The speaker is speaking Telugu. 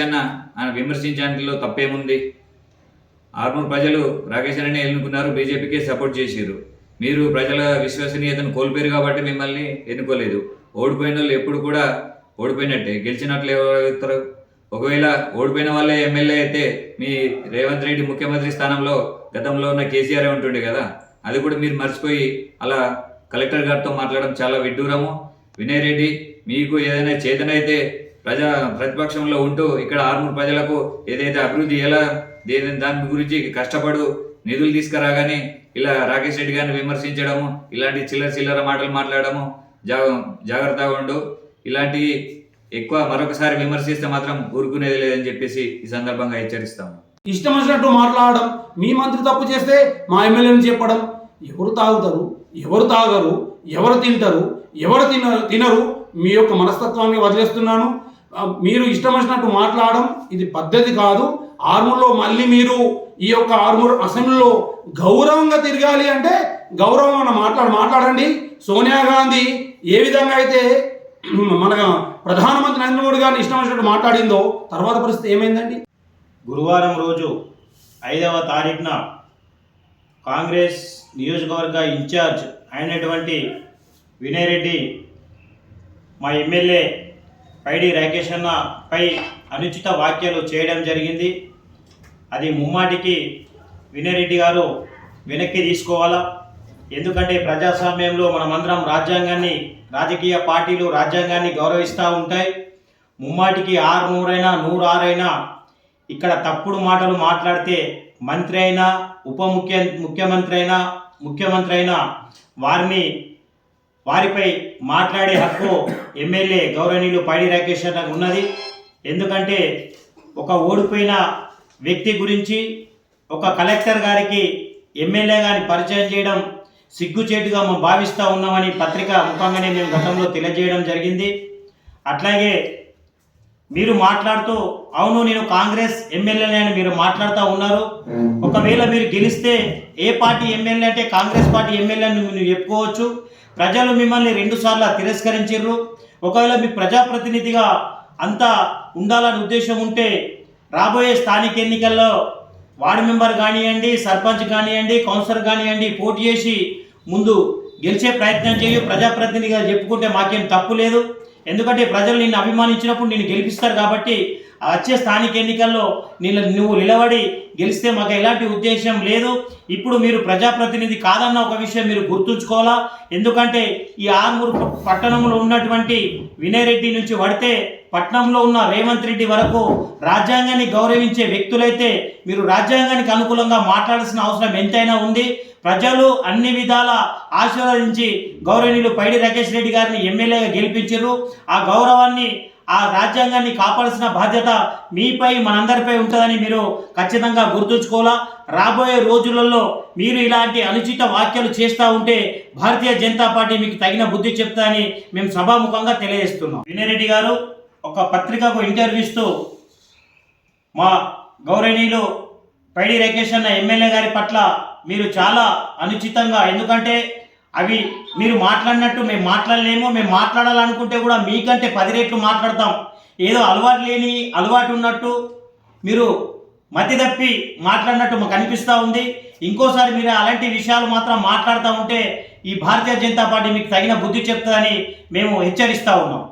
ఆయన విమర్శించడంలో తప్పేముంది? ఆర్మూర్ ప్రజలు రాకేష్ అన్నని ఎన్నుకున్నారు బీజేపీకి సపోర్ట్ చేశారు మీరు ప్రజల విశ్వసనీయతను కోల్పోయారు కాబట్టి మిమ్మల్ని ఎన్నుకోలేదు. ఓడిపోయిన వాళ్ళు ఎప్పుడు కూడా ఓడిపోయినట్టే. గెలిచినట్లు ఎవరు ఒకవేళ ఓడిపోయిన వాళ్ళే ఎమ్మెల్యే అయితే మీ రేవంత్ రెడ్డి ముఖ్యమంత్రి స్థానంలో గతంలో ఉన్న కేసీఆర్ ఉంటుండే కదా? అది కూడా మీరు మర్చిపోయి అలా కలెక్టర్ గారితో మాట్లాడడం చాలా విడ్డూరము. వినయ్ రెడ్డి మీకు ఏదైనా చేతనైతే ప్రజా ప్రతిపక్షంలో ఉంటూ ఇక్కడ ఆర్మూర్ ప్రజలకు ఏదైతే అభివృద్ధి ఎలా దేని దాని గురించి కష్టపడు నిధులు తీసుకురాగానే ఇలా రాకేష్ రెడ్డి గారిని విమర్శించడము ఇలాంటి చిల్లర చిల్లర మాటలు మాట్లాడము జాగ జాగ్రత్తగా ఉండు. ఇలాంటి ఎక్కువ మరొకసారి విమర్శిస్తే మాత్రం ఊరుకునేది లేదని చెప్పేసి ఈ సందర్భంగా హెచ్చరిస్తాము. ఇష్టం వచ్చినట్టు మాట్లాడడం మీ మంత్రి తప్పు చేస్తే మా ఎమ్మెల్యేని చెప్పడం. ఎవరు తాగుతారు ఎవరు తాగరు ఎవరు తింటారు ఎవరు తిన తినరు మీ యొక్క మనస్తత్వాన్ని వదిలేస్తున్నాను. మీరు ఇష్టం వచ్చినట్టు మాట్లాడడం ఇది పద్ధతి కాదు. ఆర్మూర్లో మళ్ళీ మీరు ఈ యొక్క ఆర్మూర్ అసెంబ్లీలో గౌరవంగా తిరగాలి అంటే గౌరవం మాట్లాడ మాట్లాడండి. సోనియా గాంధీ ఏ విధంగా అయితే మన ప్రధానమంత్రి నరేంద్ర మోడీ గారిని ఇష్టం వచ్చినట్టు మాట్లాడిందో తర్వాత పరిస్థితి ఏమైందండి? గురువారం రోజు ఐదవ తారీఖున కాంగ్రెస్ నియోజకవర్గ ఇన్ఛార్జ్ అయినటువంటి వినయ్ రెడ్డి మా ఎమ్మెల్యే పైడి రాకేష్ అన్న పై అనుచిత వ్యాఖ్యలు చేయడం జరిగింది. అది ముమ్మాటికి వినయరెడ్డి గారు వెనక్కి తీసుకోవాలా? ఎందుకంటే ప్రజాస్వామ్యంలో మనమందరం రాజ్యాంగాన్ని రాజకీయ పార్టీలు రాజ్యాంగాన్ని గౌరవిస్తూ ఉంటాయి. ముమ్మాటికి ఆరు నూరైనా నూరు ఆరైనా ఇక్కడ తప్పుడు మాటలు మాట్లాడితే మంత్రి అయినా ఉప ముఖ్య ముఖ్యమంత్రి అయినా ముఖ్యమంత్రి అయినా వారిని వారిపై మాట్లాడే హక్కు ఎమ్మెల్యే గౌరవనీయులు పాడి రాకేష్ అన్నకు ఉన్నది. ఎందుకంటే ఒక ఓడిపోయిన వ్యక్తి గురించి ఒక కలెక్టర్ గారికి ఎమ్మెల్యే గారిని పరిచయం చేయడం సిగ్గుచేటుగా మేము భావిస్తూ ఉన్నామని పత్రిక ముఖంగానే మేము గతంలో తెలియజేయడం జరిగింది. అట్లాగే మీరు మాట్లాడుతూ అవును నేను కాంగ్రెస్ ఎమ్మెల్యేనే అని మీరు మాట్లాడుతూ ఉన్నారు. ఒకవేళ మీరు గెలిస్తే ఏ పార్టీ ఎమ్మెల్యే అంటే కాంగ్రెస్ పార్టీ ఎమ్మెల్యే అని మీరు చెప్పుకోవచ్చు. ప్రజలు మిమ్మల్ని రెండు సార్లు తిరస్కరించారు ఒకవేళ మీ ప్రజాప్రతినిధిగా అంతా ఉండాలని ఉద్దేశం ఉంటే రాబోయే స్థానిక ఎన్నికల్లో వార్డు మెంబర్ కానివ్వండి సర్పంచ్ కానివ్వండి కౌన్సిలర్ కానివ్వండి పోటీ చేసి ముందు గెలిచే ప్రయత్నం చేయు ప్రజాప్రతినిధిగా చెప్పుకుంటే మాకేం తప్పు లేదు. ఎందుకంటే ప్రజలు నిన్ను అభిమానించినప్పుడు నిన్ను గెలిపిస్తారు కాబట్టి వచ్చే స్థానిక ఎన్నికల్లో నిన్ను నువ్వు నిలబడి గెలిస్తే మాకు ఎలాంటి ఉద్దేశం లేదు. ఇప్పుడు మీరు ప్రజాప్రతినిధి కాదన్న ఒక విషయం మీరు గుర్తుంచుకోవాలా? ఎందుకంటే ఈ ఆర్మూరు పట్టణంలో ఉన్నటువంటి వినయ్ రెడ్డి నుంచి పడితే పట్టణంలో ఉన్న రేవంత్ రెడ్డి వరకు రాజ్యాంగాన్ని గౌరవించే వ్యక్తులైతే మీరు రాజ్యాంగానికి అనుకూలంగా మాట్లాడాల్సిన అవసరం ఎంతైనా ఉంది. ప్రజలు అన్ని విధాల ఆశీర్వదించి గౌరవనీయులు పైడి రాకేష్ రెడ్డి గారిని ఎమ్మెల్యేగా గెలిపించారు ఆ గౌరవాన్ని ఆ రాజ్యాంగాన్ని కాపాడాల్సిన బాధ్యత మీపై మనందరిపై ఉంటుందని మీరు ఖచ్చితంగా గుర్తుంచుకోవాలా? రాబోయే రోజులలో మీరు ఇలాంటి అనుచిత వ్యాఖ్యలు చేస్తూ ఉంటే భారతీయ జనతా పార్టీ మీకు తగిన బుద్ధి చెప్తాని మేము సభాముఖంగా తెలియజేస్తున్నాం. వినయరెడ్డి గారు ఒక పత్రికకు ఇంటర్వ్యూ ఇస్తూ మా గౌరవనీయులు పైడి రాకేష్ అన్న ఎమ్మెల్యే గారి పట్ల మీరు చాలా అనుచితంగా ఎందుకంటే అవి మీరు మాట్లాడినట్టు మేము మాట్లాడలేము మేము మాట్లాడాలనుకుంటే కూడా మీకంటే పది రెట్లు మాట్లాడతాం. ఏదో అలవాటు లేని అలవాటు ఉన్నట్టు మీరు మతి తప్పి మాట్లాడినట్టు మాకు అనిపిస్తూ ఉంది. ఇంకోసారి మీరు అలాంటి విషయాలు మాత్రం మాట్లాడుతూ ఉంటే ఈ భారతీయ జనతా పార్టీ మీకు తగిన బుద్ధి చెప్తుందని మేము హెచ్చరిస్తూ ఉన్నాం.